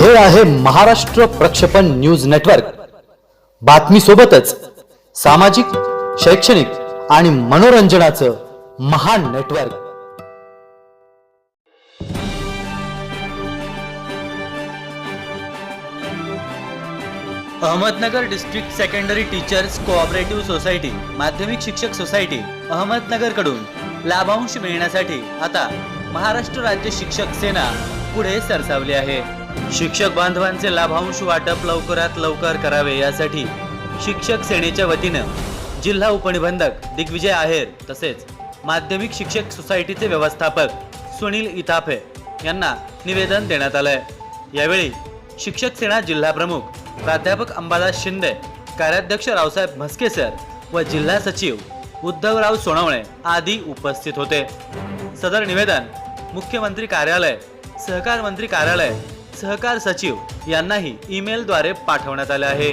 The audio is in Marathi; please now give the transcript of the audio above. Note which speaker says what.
Speaker 1: हे आहे महाराष्ट्र प्रक्षेपण न्यूज नेटवर्क. बातमी सोबतच सामाजिक शैक्षणिक आणि मनोरंजनाचं महान network.
Speaker 2: Ahmednagar district secondary teachers cooperative society माध्यमिक शिक्षक सोसायटी अहमदनगरकडून लाभांश मिळण्यासाठी आता महाराष्ट्र राज्य शिक्षक सेना पुढे सरसावली आहे. शिक्षक बांधवांचे लाभांश वाटप लवकरात लवकर करावे यासाठी शिक्षक सेनेच्या वतीनं जिल्हा उपनिबंधक दिग्विजय आहेर तसेच माध्यमिक शिक्षक सोसायटीचे व्यवस्थापक सुनील इथाफे यांना निवेदन देण्यात आलंय. यावेळी शिक्षक सेना जिल्हा प्रमुख प्राध्यापक अंबादास शिंदे कार्याध्यक्ष रावसाहेब म्हस्के सर व जिल्हा सचिव उद्धवराव सोनवणे आदी उपस्थित होते. सदर निवेदन मुख्यमंत्री कार्यालय सहकार मंत्री कार्यालय सहकार सचिव यांनाही ईमेलद्वारे पाठवण्यात आले आहे.